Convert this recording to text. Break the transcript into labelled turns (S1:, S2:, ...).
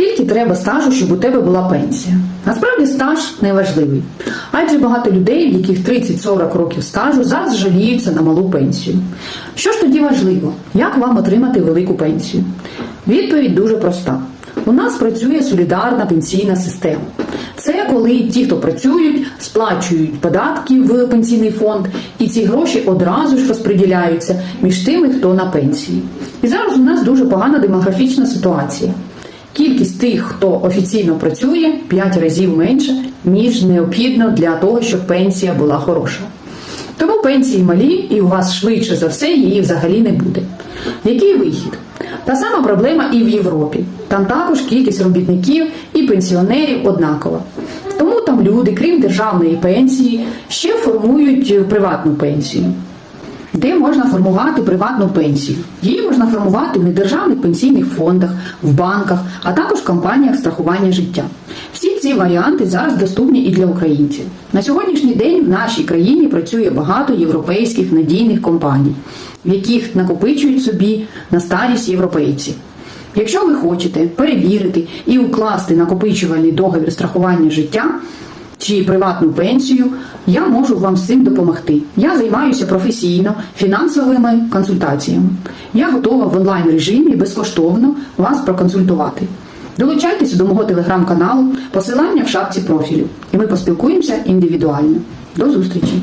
S1: Скільки треба стажу, щоб у тебе була пенсія? Насправді стаж не важливий. Адже багато людей, в яких 30-40 років стажу, зараз жаліються на малу пенсію. Що ж тоді важливо? Як вам отримати велику пенсію? Відповідь дуже проста. У нас працює солідарна пенсійна система. Це коли ті, хто працюють, сплачують податки в пенсійний фонд, і ці гроші одразу ж розподіляються між тими, хто на пенсії. І зараз у нас дуже погана демографічна ситуація. Кількість тих, хто офіційно працює, 5 разів менше, ніж необхідно для того, щоб пенсія була хороша. Тому пенсії малі, і у вас швидше за все її взагалі не буде. Який вихід? Та сама проблема і в Європі. Там також кількість робітників і пенсіонерів однакова. Тому там люди, крім державної пенсії, ще формують приватну пенсію. Де можна формувати приватну пенсію? Її можна формувати в недержавних пенсійних фондах, в банках, а також в компаніях страхування життя. Всі ці варіанти зараз доступні і для українців. На сьогоднішній день в нашій країні працює багато європейських надійних компаній, в яких накопичують собі на старість європейці. Якщо ви хочете перевірити і укласти накопичувальний договір страхування життя, чи приватну пенсію, я можу вам з цим допомогти. Я займаюся професійно фінансовими консультаціями. Я готова в онлайн режимі безкоштовно вас проконсультувати. Долучайтеся до мого телеграм-каналу, посилання в шапці профілю, і ми поспілкуємося індивідуально. До зустрічі!